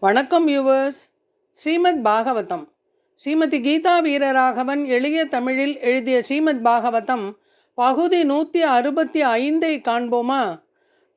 வணக்கம் யூவர்ஸ் ஸ்ரீமத் பாகவதம். ஸ்ரீமதி கீதா வீரராகவன் எளிய தமிழில் எழுதிய ஸ்ரீமத் பாகவதம் பகுதி நூற்றி அறுபத்தி ஐந்தை காண்போமா?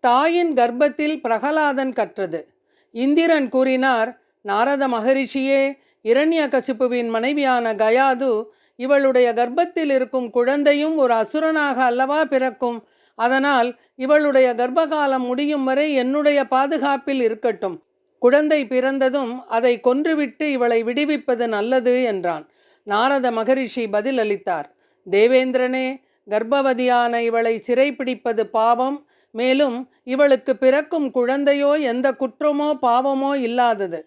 தாயின் கர்ப்பத்தில் பிரகலாதன் கற்றது. இந்திரன் கூறினார் நாரத மகரிஷியே இரண்யகசிப்புவின் மனைவியான கயாது இவளுடைய கர்ப்பத்தில் இருக்கும் குழந்தையும் ஒரு அசுரனாக அல்லவா பிறக்கும்? அதனால் இவளுடைய கர்ப்பகாலம் முடியும் வரை என்னுடைய பாதுகாப்பில் இருக்கட்டும். குழந்தை பிறந்ததும் அதை கொன்றுவிட்டு இவளை விடுவிப்பது நல்லது என்றான். நாரத மகரிஷி பதில் அளித்தார் தேவேந்திரனே கர்ப்பவதியான இவளை சிறைப்பிடிப்பது பாவம். மேலும் இவளுக்கு பிறக்கும் குழந்தையோ எந்த குற்றமோ பாவமோ இல்லாதது.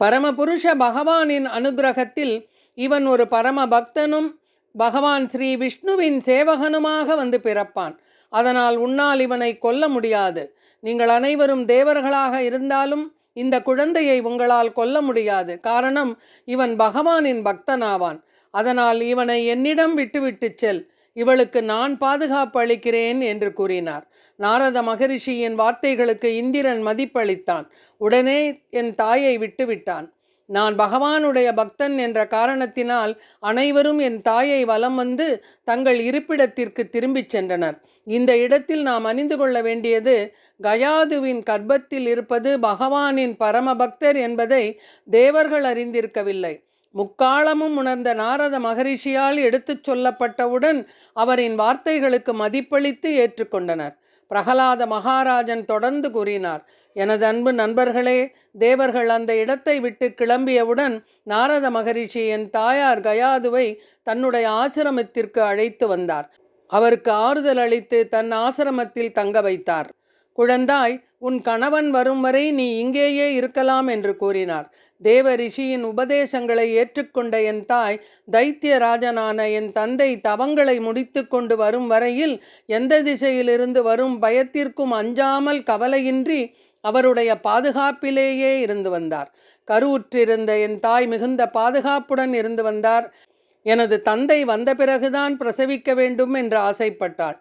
பரமபுருஷ பகவானின் அனுகிரகத்தில் இவன் ஒரு பரம பக்தனும் பகவான் ஸ்ரீ விஷ்ணுவின் சேவகனுமாக வந்து பிறப்பான். அதனால் உன்னால் இவனை கொல்ல முடியாது. நீங்கள் அனைவரும் தேவர்களாக இருந்தாலும் இந்த குழந்தையை உங்களால் கொல்ல முடியாது. காரணம் இவன் பகவானின் பக்தனாவான். அதனால் இவனை என்னிடம் விட்டுவிட்டு செல். இவளுக்கு நான் பாதுகாப்பு அளிக்கிறேன் என்று கூறினார். நாரத மகரிஷியின் வார்த்தைகளுக்கு இந்திரன் மதிப்பளித்தான். உடனே என் தாயை விட்டுவிட்டான். நான் பகவானுடைய பக்தன் என்ற காரணத்தினால் அனைவரும் என் தாயை வலம் வந்து தங்கள் இருப்பிடத்திற்கு திரும்பிச் சென்றனர். இந்த இடத்தில் நாம் அணிந்து கொள்ள வேண்டியது கயாதுவின் கர்ப்பத்தில் இருப்பது பகவானின் பரமபக்தர் என்பதை தேவர்கள் அறிந்திருக்கவில்லை. முக்காலமும் உணர்ந்த நாரத மகரிஷியால் எடுத்துச் சொல்லப்பட்டவுடன் அவரின் வார்த்தைகளுக்கு மதிப்பளித்து ஏற்றுக்கொண்டனர். பிரகலாத மகாராஜன் தொடர்ந்து கூறினார் எனது அன்பு நண்பர்களே தேவர்கள் அந்த இடத்தை விட்டு கிளம்பியவுடன் நாரத மகரிஷி என் தாயார் கயாதுவை தன்னுடைய ஆசிரமத்திற்கு அழைத்து வந்தார். அவருக்கு ஆறுதல் அளித்து தன் ஆசிரமத்தில் தங்க வைத்தார். குழந்தாய் உன் கணவன் வரும் வரை நீ இங்கேயே இருக்கலாம் என்று கூறினார். தேவ ரிஷியின் உபதேசங்களை ஏற்றுக்கொண்ட என் தாய் தைத்தியராஜனான என் தந்தை தவங்களை முடித்து கொண்டு வரும் வரையில் எந்த திசையிலிருந்து வரும் பயத்திற்கும் அஞ்சாமல் கவலையின்றி அவருடைய பாதுகாப்பிலேயே இருந்து வந்தார். கருவுற்றிருந்த என் தாய் மிகுந்த பாதுகாப்புடன் இருந்து வந்தார். எனது தந்தை வந்த பிறகுதான் பிரசவிக்க வேண்டும் என்று ஆசைப்பட்டாள்.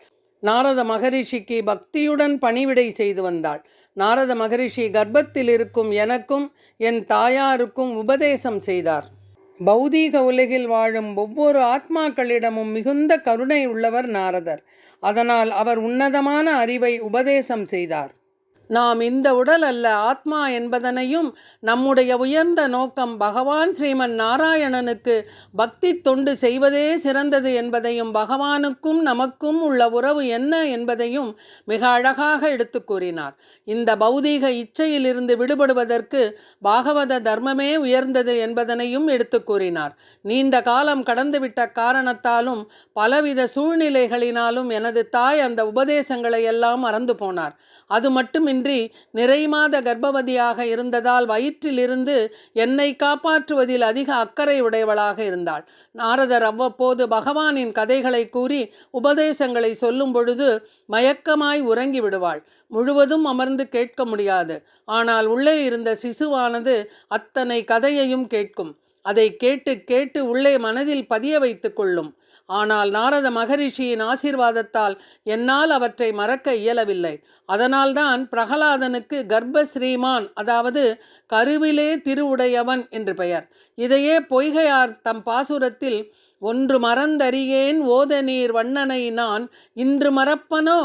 நாரத மகரிஷிக்கு பக்தியுடன் பணிவிடை செய்து வந்தாள். நாரத மகரிஷி கர்ப்பத்தில் இருக்கும் எனக்கும் என் தாயாருக்கும் உபதேசம் செய்தார். பௌதீக உலகில் வாழும் ஒவ்வொரு ஆத்மாக்களிடமும் மிகுந்த கருணை உள்ளவர் நாரதர். அதனால் அவர் உன்னதமான அறிவை உபதேசம் செய்தார். நாம் இந்த உடல் அல்ல ஆத்மா என்பதனையும் நம்முடைய உயர்ந்த நோக்கம் பகவான் ஸ்ரீமன் நாராயணனுக்கு பக்தி தொண்டு செய்வதே சிறந்தது என்பதையும் பகவானுக்கும் நமக்கும் உள்ள உறவு என்ன என்பதையும் மிக அழகாக எடுத்து கூறினார். இந்த பௌதீக இச்சையிலிருந்து விடுபடுவதற்கு பாகவத தர்மமே உயர்ந்தது என்பதனையும் எடுத்து கூறினார். நீண்ட காலம் கடந்துவிட்ட காரணத்தாலும் பலவித சூழ்நிலைகளினாலும் எனது தாய் அந்த உபதேசங்களை எல்லாம் மறந்து போனார். அது மட்டுமின்றி நிறைமாத கர்ப்பவதியாக இருந்ததால் வயிற்றிலிருந்து என்னை காப்பாற்றுவதில் அதிக அக்கறை உடையவளாக இருந்தாள். நாரதர் அவ்வப்போது பகவானின் கதைகளை கூறி உபதேசங்களை சொல்லும் பொழுது மயக்கமாய் உறங்கி விடுவாள். முழுவதும் அமர்ந்து கேட்க முடியாது. ஆனால் உள்ளே இருந்த சிசுவானது அத்தனை கதையையும் கேட்கும். அதை கேட்டு கேட்டு உள்ளே மனதில் பதிய வைத்து கொள்ளும். ஆனால் நாரத மகரிஷியின் ஆசீர்வாதத்தால் என்னால் அவற்றை மறக்க இயலவில்லை. அதனால்தான் பிரகலாதனுக்கு கர்ப்ப ஸ்ரீமான் அதாவது கருவிலே திருவுடையவன் என்று பெயர். இதையே பொய்கையார் தம் பாசுரத்தில் ஒன்று மறந்தறியேன் ஓத நீர் வண்ணனை நான் இன்று மறப்பனோ?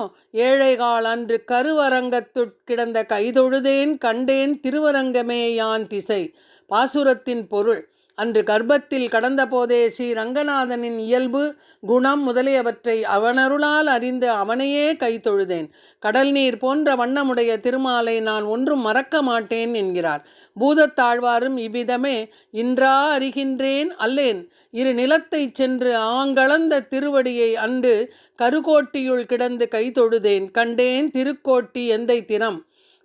ஏழைகால் அன்று கருவரங்கத்துட் கிடந்த கைதொழுதேன் கண்டேன் திருவரங்கமே யான் திசை. பாசுரத்தின் பொருள். அன்று கர்ப்பத்தில் கடந்தபோதே ஸ்ரீ ரங்கநாதனின் இயல்பு குணம் முதலியவற்றை அவனருளால் அறிந்து அவனையே கை தொழுதேன். கடல் நீர் போன்ற வண்ணமுடைய திருமாலை நான் ஒன்றும் மறக்க மாட்டேன் என்கிறார். பூதத்தாழ்வாரும் இவ்விதமே இன்றா அறிகின்றேன் அல்லேன். இரு நிலத்தை சென்று ஆங்களந்த திருவடியை அன்று கருகோட்டியுள் கிடந்து கை தொழுதேன். கண்டேன் திருக்கோட்டி எந்தை திறம்.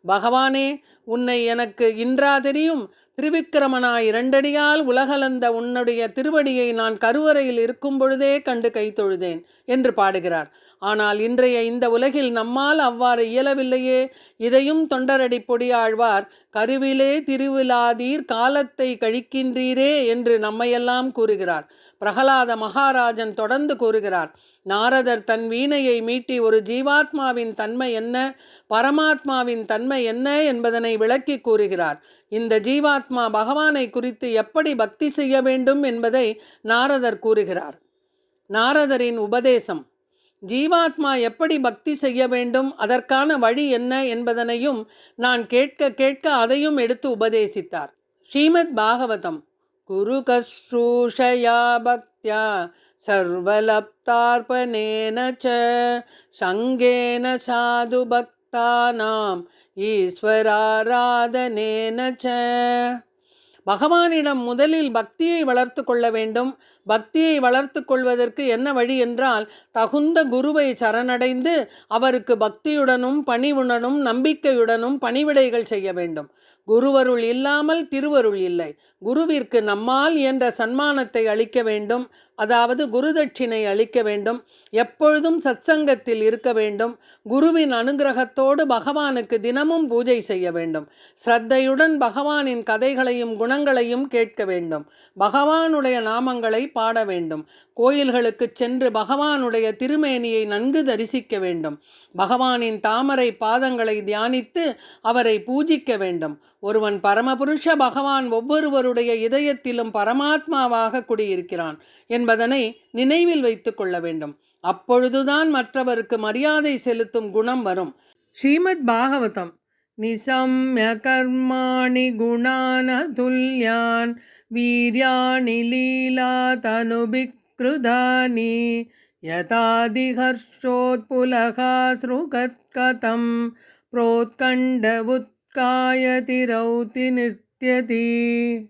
பகவானே உன்னை எனக்கு இன்றா தெரியும். திருவிக்கிரமனாய் இரண்டடியால் உலகலந்த உன்னுடைய திருவடியை நான் கருவறையில் இருக்கும் பொழுதே கண்டு கைத்தொழுதேன் என்று பாடுகிறார். ஆனால் இன்றைய இந்த உலகில் நம்மால் அவ்வாறு இயலவில்லையே. இதையும் தொண்டரடி பொடியாழ்வார் கருவிலே திருவிழாதீர் காலத்தை கழிக்கின்றீரே என்று நம்மையெல்லாம் கூறுகிறார். பிரகலாத மகாராஜன் தொடர்ந்து கூறுகிறார். நாரதர் தன் வீணையை மீட்டி ஒரு ஜீவாத்மாவின் தன்மை என்ன? பரமாத்மாவின் தன்மை என்ன? என்பதனை விளக்கி கூறுகிறார். இந்த ஜீவாத் ஜீவாத்மா பகவானை குறித்து எப்படி பக்தி செய்ய வேண்டும் என்பதை நாரதர் கூறுகிறார். நாரதரின் உபதேசம் ஜீவாத்மா எப்படி பக்தி செய்ய வேண்டும் அதற்கான வழி என்ன என்பதனையும் நான் கேட்க கேட்க அதையும் எடுத்து உபதேசித்தார். ஸ்ரீமத் பாகவதம் குரு கஸ்ரூஷயா பக்தியா சர்வலப்தார்பனேன ச சங்கேன சாது பக்தி பக்தானாம் ஈஸ்வராராதனேன ச. பகவானிடம் முதலில் பக்தியை வளர்த்து கொள்ள வேண்டும். பக்தியை வளர்த்து கொள்வதற்கு என்ன வழி என்றால் தகுந்த குருவை சரணடைந்து அவருக்கு பக்தியுடனும் பணிவுடனும் நம்பிக்கையுடனும் பணிவிடைகள் செய்ய வேண்டும். குருவருள் இல்லாமல் திருவருள் இல்லை. குருவிற்கு நம்மால் என்ற சன்மானத்தை அளிக்க வேண்டும். அதாவது குருதட்சிணை அளிக்க வேண்டும். எப்பொழுதும் சத்சங்கத்தில் இருக்க வேண்டும். குருவின் அனுகிரகத்தோடு பகவானுக்கு தினமும் பூஜை செய்ய வேண்டும். ஸ்ரத்தையுடன் பகவானின் கதைகளையும் குணங்களையும் கேட்க வேண்டும். பகவானுடைய நாமங்களை பாட வேண்டும். கோயில்களுக்கு சென்று பகவானுடைய திருமேனியை நன்கு தரிசிக்க வேண்டும். பகவானின் தாமரை பாதங்களை தியானித்து அவரை பூஜிக்க வேண்டும். ஒருவன் பரமபுருஷ பகவான் ஒவ்வொருவருடைய இதயத்திலும் பரமாத்மாவாக குடியிருக்கிறான் என்பதனை நினைவில் வைத்து கொள்ள வேண்டும். அப்பொழுதுதான் மற்றவருக்கு மரியாதை செலுத்தும் குணம் வரும். ஸ்ரீமத் பாகவதம். நிசம்ய கர்மாணி குணான துல்யான் வீரியாணி லீலா தனுபிக்ருதானி யதாதிஹர்ஷோத்புலகாஸ்ருகத்கதம் प्रोत्कण्ड उत्कायति रौति நித்யதி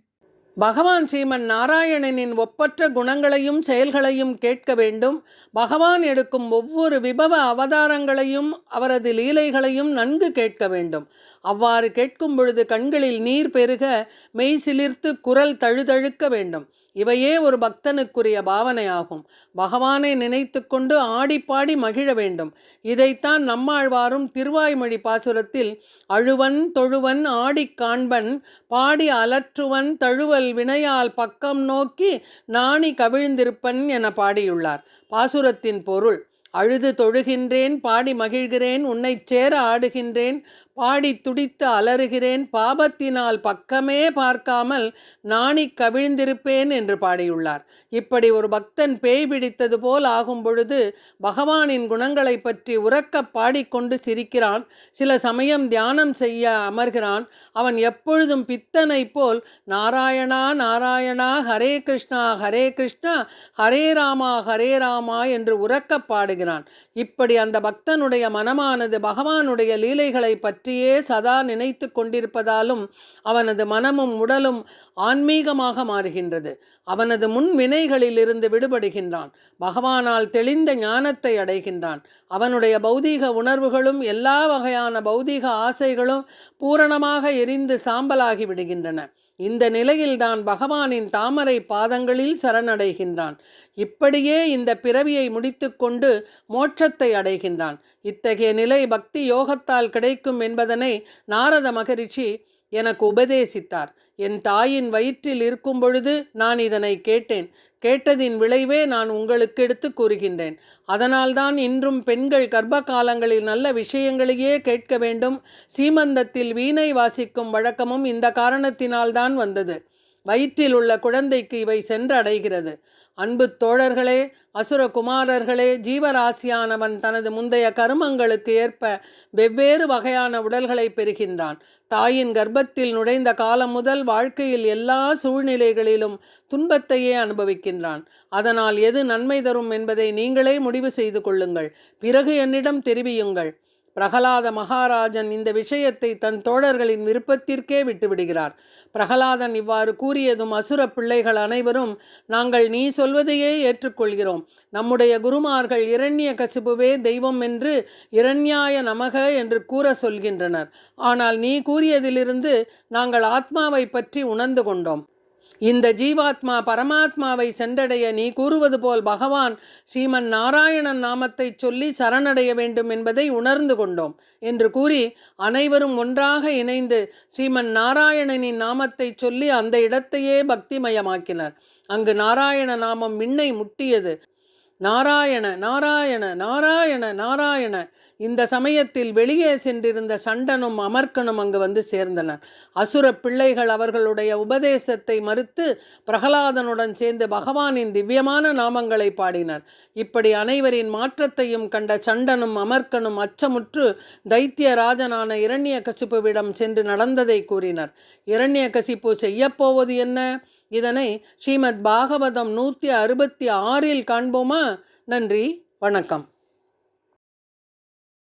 பகவான் ஸ்ரீமன் நாராயணனின் ஒப்பற்ற குணங்களையும் செயல்களையும் கேட்க வேண்டும் பகவான் எடுக்கும் ஒவ்வொரு விபவ அவதாரங்களையும் அவரது லீலைகளையும் நன்கு கேட்க வேண்டும் அவ்வாறு கேட்கும் பொழுது கண்களில் நீர் பெருக மெய் சிலிர்த்து குரல் தழுதழுக்க வேண்டும் இவையே ஒரு பக்தனுக்குரிய பாவனையாகும். பகவானை நினைத்து கொண்டு ஆடிப்பாடி மகிழ வேண்டும். இதைத்தான் நம்மாழ்வாரும் திருவாய்மொழி பாசுரத்தில் அழுவன் தொழுவன் ஆடிக் காண்பன் பாடி அலற்றுவன் தழுவல் வினையால் பக்கம் நோக்கி நாணி கவிழ்ந்திருப்பன் என பாடியுள்ளார். பாசுரத்தின் பொருள் அழுது தொழுகின்றேன் பாடி மகிழ்கிறேன் உன்னைச் சேர ஆடுகின்றேன் பாடி துடித்து அலறுகிறேன். பாபத்தினால் பக்கமே பார்க்காமல் நாணி கவிழ்ந்திருப்பேன் என்று பாடியுள்ளார். இப்படி ஒரு பக்தன் பேய் பிடித்தது போல் ஆகும் பொழுது பகவானின் குணங்களை பற்றி உறக்க பாடிக்கொண்டு சிரிக்கிறான். சில சமயம் தியானம் செய்ய அமர்கிறான். அவன் எப்பொழுதும் பித்தனை போல் நாராயணா நாராயணா ஹரே கிருஷ்ணா ஹரே கிருஷ்ணா ஹரே ராமா ஹரே ராமா என்று உறக்க பாடுகிறான். இப்படி அந்த பக்தனுடைய மனமானது பகவானுடைய லீலைகளை பற்றியே சதா நினைத்து கொண்டிருப்பதாலும் அவனது மனமும் உடலும் ஆன்மீகமாக மாறுகின்றது. அவனது முன் வினைகளிலிருந்து விடுபடுகின்றான். பகவானால் தெளிந்த ஞானத்தை அடைகின்றான். அவனுடைய பௌதீக உணர்வுகளும் எல்லா வகையான பௌதீக ஆசைகளும் பூரணமாக எரிந்து சாம்பலாகி விடுகின்றன. இந்த நிலையில்தான் பகவானின் தாமரை பாதங்களில் சரணடைகின்றான். இப்படியே இந்த பிறவியை முடித்துக்கொண்டு மோட்சத்தை அடைகின்றான். இத்தகைய நிலை பக்தி யோகத்தால் கிடைக்கும் என்பதனை நாரத மகரிஷி எனக்கு உபதேசித்தார். என் தாயின் வயிற்றில் இருக்கும் பொழுது நான் இதனை கேட்டேன். கேட்டதின் விளைவே நான் உங்களுக்கு எடுத்து கூறுகின்றேன். அதனால்தான் இன்றும் பெண்கள் கர்ப்ப காலங்களில் நல்ல விஷயங்களையே கேட்க வேண்டும். சீமந்தத்தில் வீணை வாசிக்கும் வழக்கமும் இந்த காரணத்தினால்தான் வந்தது. வயிற்றில் உள்ள குழந்தைக்கு இவை சென்றடைகிறது. அன்பு தோழர்களே அசுரகுமாரர்களே ஜீவராசியானவன் தனது முந்தைய கருமங்களுக்கு ஏற்ப வெவ்வேறு வகையான உடல்களை பெறுகின்றான். தாயின் கர்ப்பத்தில் நுழைந்த காலம் முதல் வாழ்க்கையில் எல்லா சூழ்நிலைகளிலும் துன்பத்தையே அனுபவிக்கின்றான். அதனால் எது நன்மை தரும் என்பதை நீங்களே முடிவு செய்து கொள்ளுங்கள். பிறகு என்னிடம் தெரிவியுங்கள். பிரகலாத மகாராஜன் இந்த விஷயத்தை தன் தோழர்களின் விருப்பத்திற்கே விட்டுவிடுகிறார் பிரகலாதன் இவ்வாறு கூறியதும் அசுர பிள்ளைகள் அனைவரும் நாங்கள் நீ சொல்வதையே ஏற்றுக்கொள்கிறோம். நம்முடைய குருமார்கள் இரண்ய கசிபுவே தெய்வம் என்று இரண்யாய நமக என்று கூற சொல்கின்றனர். ஆனால் நீ கூறியதிலிருந்து நாங்கள் ஆத்மாவை பற்றி உணர்ந்து கொண்டோம். இந்த ஜீவாத்மா பரமாத்மாவை சென்றடைய நீ கூறுவது போல் பகவான் ஸ்ரீமன் நாராயணன் நாமத்தை சொல்லி சரணடைய வேண்டும் என்பதை உணர்ந்து கொண்டோம் என்று கூறி அனைவரும் ஒன்றாக இணைந்து ஸ்ரீமன் நாராயணனின் நாமத்தை சொல்லி அந்த இடத்தையே பக்திமயமாக்கினர். அங்கு நாராயண நாமம் விண்ணை முட்டியது. நாராயண நாராயண நாராயண நாராயண இந்த சமயத்தில் வெளியே சென்றிருந்த சண்டனும் அமர்க்கனும் அங்கு வந்து சேர்ந்தனர். அசுர பிள்ளைகள் அவர்களுடைய உபதேசத்தை மறுத்து பிரகலாதனுடன் சேர்ந்து பகவானின் திவ்யமான நாமங்களை பாடினர். இப்படி அனைவரின் மாற்றத்தையும் கண்ட சண்டனும் அமர்க்கனும் அச்சமுற்று தைத்திய ராஜனான இரண்ய கசிப்புவிடம் சென்று நடந்ததை கூறினர். இரண்ய கசிப்பு செய்யப்போவது என்ன? இதனை ஸ்ரீமத் பாகவதம் நூற்றி அறுபத்தி ஆறில் காண்போமா? நன்றி வணக்கம்.